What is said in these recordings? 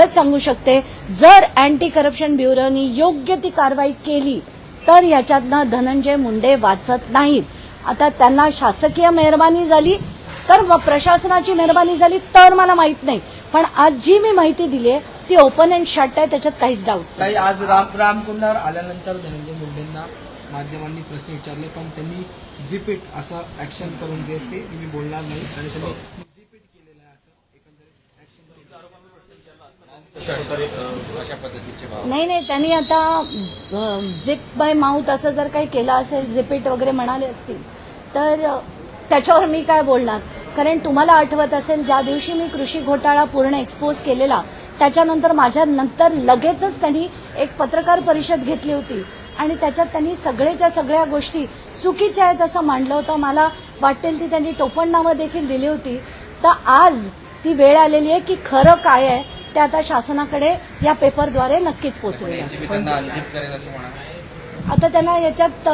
एवढंच सांगू शकते जर अँटी करप्शन ब्युरोनी योग्य ती कारवाई केली तर ह्याच्यातनं धनंजय मुंडे वाचत नाहीत आता त्यांना शासकीय मेहरबानी झाली तर प्रशासनाची मेहरबानी झाली तर मला माहीत नाही पण आज जी मी माहिती दिली आहे ती ओपन अँड शट आहे त्याच्यात काहीच डाऊट नाही. आज राम रामकुंडावर आल्यानंतर धनंजय मुंडेंना माध्यमांनी प्रश्न विचारले पण त्यांनी जिपीट असं ऍक्शन करून जे ते मी बोलणार नाही आणि त्यांनी जीपीट केलेलं आहे असं एकंदरीत ऍक्शन केलं तशा प्रकारे अ, अशा पद्धतीचे भाव नाही नाही त्यांनी आता झिप बाय माउथ असं जर काही केलं असेल झिपिट वगैरे म्हणाले असतील तर त्याच्यावर मी काय बोलणार? कारण तुम्हाला आठवत असेल ज्या दिवशी मी कृषी घोटाळा पूर्ण एक्सपोज केलेला त्याच्यानंतर माझ्या नंतर लगेचच त्यांनी एक पत्रकार परिषद घेतली होती. आणि त्याच्यात त्यांनी सगळेच्या सगळ्या गोष्टी चुकीच्या आहेत असं मांडलं होतं. मला वाटेल ती त्यांनी टोपणनामं देखील दिली होती. तर आज ती वेळ आलेली आहे की खरं काय आहे ते आता शासनाकडे या पेपरद्वारे नक्कीच पोहोचलेलं असेल एसीबी त्यांना अनझिप करेल असं म्हणा. आता त्यांना याच्यात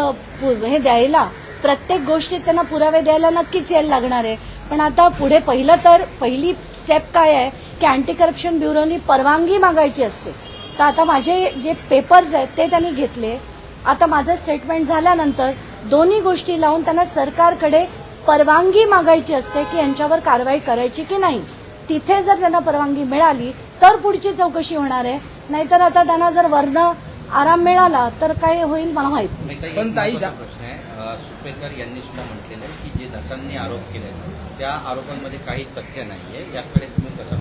हे द्यायला प्रत्येक गोष्टीत त्यांना पुरावे द्यायला नक्कीच यायला लागणार आहे. पण आता पुढे पहिलं तर पहिली स्टेप काय आहे की अँटी करप्शन ब्युरोनी परवानगी मागायची असते. तर आता माझे जे पेपर्स आहेत ते त्यांनी घेतले. आता माझं स्टेटमेंट झाल्यानंतर दोन्ही गोष्टी लावून त्यांना सरकारकडे परवानगी मागायची असते की यांच्यावर कारवाई करायची की नाही. तिथे जर त्यांना परवानगी मिळाली तर पुढची चौकशी होणार आहे नाहीतर आता त्यांना जर वर्ण आराम मिळाला तर काय होईल मला माहीत नाही. नाही, पण ताई प्रश्न आहे सुपेकर यांनी सुद्धा म्हटलेलं आहे की जे धसांनी आरोप केले त्या आरोपांमध्ये काही तथ्य नाहीये याकडे तुम्ही कसं?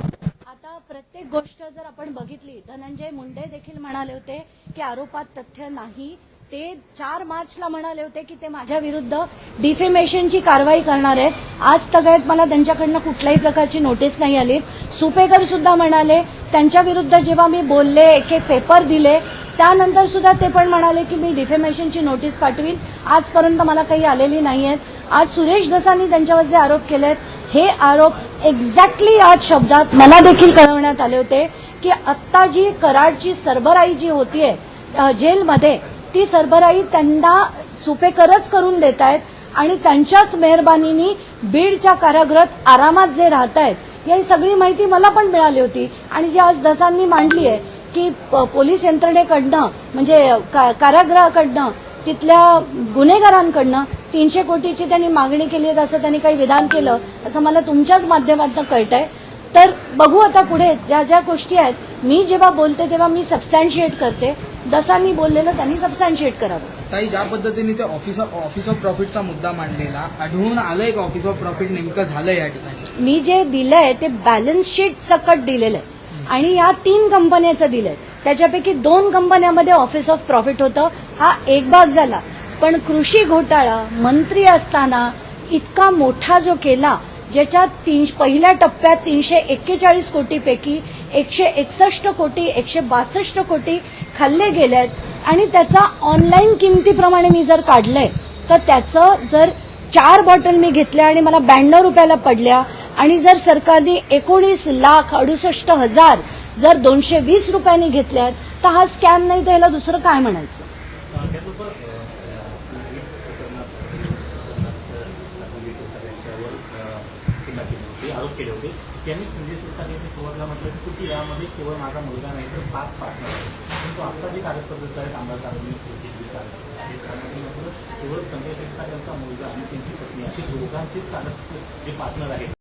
आता प्रत्येक गोष्ट जर आपण बघितली धनंजय मुंडे देखील म्हणाले होते की आरोपात तथ्य नाही ते चार मार्चला म्हणाले होते की ते माझ्या विरुद्ध डिफेमेशनची कारवाई करणार आहेत. आज तगायत मला त्यांच्याकडनं कुठल्याही प्रकारची नोटीस नाही आली. सुपेकर सुद्धा म्हणाले त्यांच्या विरुद्ध जेव्हा मी बोलले एक एक पेपर दिले त्यानंतर सुद्धा ते पण म्हणाले की मी डिफेमेशनची नोटीस पाठवीन. आजपर्यंत मला काही आलेली नाही आहेत आज सुरेश धसांनी त्यांच्यावर जे आरोप केलेत हे आरोप एक्झॅक्टली आज शब्दात मला देखील कळवण्यात आले होते की आत्ता जी कराडची सरबराई जी होतीये जेलमध्ये ती सरबराई त्यांना सुपेकरच करून देत आहेत आणि त्यांच्याच मेहरबानीनी बीडच्या कारागृहात आरामात जे राहत आहेत ही सगळी माहिती मला पण मिळाली होती. आणि जी आज दसांनी मांडली आहे की प- पोलीस यंत्रणेकडनं म्हणजे का- कारागृहाकडनं तिथल्या गुन्हेगारांकडनं तीनशे कोटीची त्यांनी मागणी केली आहे असं त्यांनी काही विधान केलं असं मला तुमच्याच माध्यमातून कळतंय. तर बघू आता पुढे ज्या ज्या गोष्टी आहेत मी जेव्हा बोलते तेव्हा मी सबस्टॅन्शिएट करते. दसांनी बोललेलं त्यांनी सबस्टॅन्शिएट करावं. ताई ज्या पद्धतीने ते ऑफिस ऑफिस ऑफ प्रॉफिटचा मुद्दा मांडलेला आढळून आलंय का ऑफिस ऑफ प्रॉफिट नेमकं झालं या ठिकाणी? मी जे दिलंय ते बॅलन्स शीट सकट दिलेलं आहे आणि या तीन कंपन्याचं दिलंय. त्याच्यापैकी दोन कंपन्यामध्ये ऑफिस ऑफ प्रॉफिट होतं. हा एक भाग झाला. पण कृषी घोटाळा मंत्री असताना इतका मोठा जो केला ज्याच्यात तीन पहिल्या टप्प्यात तीनशे एक्केचाळीस कोटीपैकी एकशे एकसष्ट कोटी एकशे बासष्ट कोटी खाल्ले गेलेत. आणि त्याचा ऑनलाईन किमतीप्रमाणे मी जर काढलंय तर त्याचं जर चार बॉटल मी घेतल्या आणि मला ब्याण्णव रुपयाला पडल्या आणि जर सरकारने एकोणीस लाख अडुसष्ट हजार जर दोनशे वीस रुपयांनी घेतल्यात तर हा स्कॅम नाही तर याला दुसरं काय म्हणायचं? त्याचबरोबर यांच्यावर टीका केली होती आरोप केले होते. त्यांनी संजय सिरसाट यांनी सुरुवातीला म्हटलं की की यामध्ये केवळ माझा मुलगा नाही तर पाच पार्टनर आहेत. परंतु आता जी कागदपत्र आहेत आमदार तारुण्य केवळ संजय सिरसाट यांचा मुलगा आणि त्यांची पत्नी अशी दोघांचीच कागदपत्र जे पार्टनर आहेत.